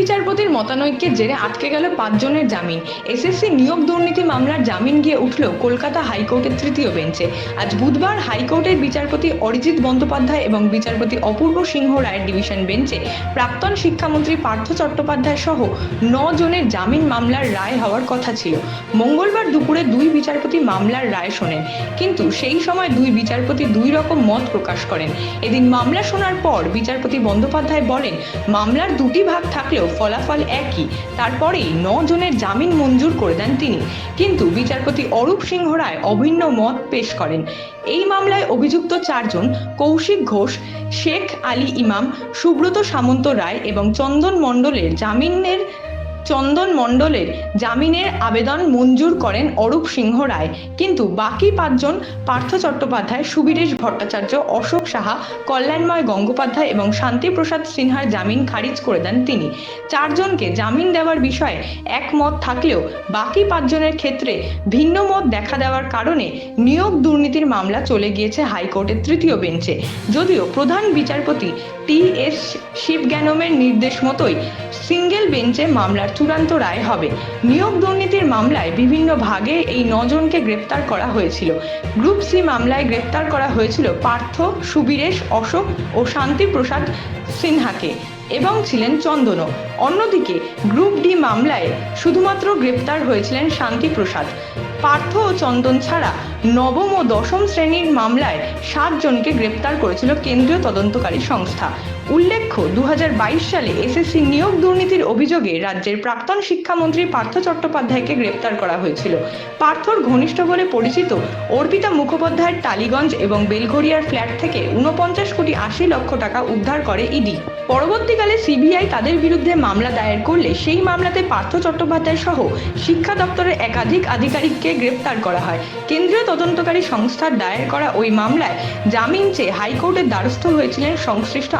বিচারপতির মতানৈক্যের জেরে আটকে গেল পাঁচজনের জামিন। এসএসসি নিয়োগ দুর্নীতি মামলার জামিন গিয়ে উঠল কলকাতা হাইকোর্টের তৃতীয় বেঞ্চে। আজ বুধবার হাইকোর্টের বিচারপতি অরিজিৎ বন্দ্যোপাধ্যায় এবং বিচারপতি অপূর্ব সিংহ রায়ের ডিভিশন বেঞ্চে প্রাক্তন শিক্ষামন্ত্রী পার্থ চট্টোপাধ্যায় সহ ন জনের জামিন মামলার রায় হওয়ার কথা ছিল। মঙ্গলবার দুপুরে দুই বিচারপতি মামলার রায় শোনেন। কিন্তু সেই সময় দুই বিচারপতি দুই রকম মত প্রকাশ করেন। এদিন মামলা শোনার পর বিচারপতি বন্দ্যোপাধ্যায় বলেন, মামলার দুটি ভাগ থাকলেও ফলাফল একই। তারপরেই জনের জামিন মঞ্জুর করে দেন তিনি। কিন্তু বিচারপতি অরূপ সিংহ রায় অভিন্ন মত পেশ করেন। এই মামলায় অভিযুক্ত চারজন কৌশিক ঘোষ, শেখ আলী ইমাম, সুব্রত সামন্ত রায় এবং চন্দন মণ্ডলের জামিনের চন্দন মণ্ডলের জামিনের আবেদন মঞ্জুর করেন অরূপ সিংহ রায়। কিন্তু বাকি পাঁচজন পার্থ চট্টোপাধ্যায়, সুবীরেশ ভট্টাচার্য, অশোক সাহা, কল্যাণময় গঙ্গোপাধ্যায় এবং শান্তিপ্রসাদ সিনহার জামিন খারিজ করে দেন তিনি। চারজনকে জামিন দেওয়ার বিষয়ে একমত থাকলেও বাকি পাঁচজনের ক্ষেত্রে ভিন্ন মত দেখা দেওয়ার কারণে নিয়োগ দুর্নীতির মামলা চলে গিয়েছে হাইকোর্টের তৃতীয় বেঞ্চে। যদিও প্রধান বিচারপতি টি এস শিবজ্ঞানমের নির্দেশ মতোই সিঙ্গেল বেঞ্চে মামলার চূড়ান্ত রায় হবে। নিয়োগ দুর্নীতির মামলায় বিভিন্ন ভাগে এই নজনকে গ্রেপ্তার করা হয়েছিল। গ্রুপ সি মামলায় গ্রেপ্তার করা হয়েছিল পার্থ, সুবীরেশ, অশোক ও শান্তিপ্রসাদ সিনহাকে এবং ছিলেন চন্দনও। অন্যদিকে গ্রুপ ডি মামলায় শুধুমাত্র গ্রেপ্তার হয়েছিলেন শান্তিপ্রসাদ। পার্থ ও চন্দন ছাড়া নবম ও দশম শ্রেণির মামলায় সাতজনকে গ্রেপ্তার করেছিল কেন্দ্রীয় তদন্তকারী সংস্থা। উল্লেখ্য দু হাজার বাইশ সালে এসএসসি নিয়োগ দুর্নীতির অভিযোগে রাজ্যের প্রাক্তন শিক্ষামন্ত্রী পার্থ চট্টোপাধ্যায়কে গ্রেপ্তার করা হয়েছিল। পার্থর ঘনিষ্ঠ বলে পরিচিত অর্পিতা মুখোপাধ্যায়ের টালিগঞ্জ এবং বেলঘরিয়ার ফ্ল্যাট থেকে উনপঞ্চাশ কোটি আশি লক্ষ টাকা উদ্ধার করে ইডি। পরবর্তীকালে সিবিআই তাদের বিরুদ্ধে মামলা দায়ের করলে সেই মামলাতে পার্থ চট্টোপাধ্যায় সহ শিক্ষা দপ্তরের একাধিক আধিকারিককে গ্রেপ্তার করা হয়। কেন্দ্রীয় তদন্তকারী সংস্থার দায়ের করা ওই মামলায় জামিন চেয়ে হাইকোর্টের দ্বারস্থ হয়েছিলেন সংশ্লিষ্ট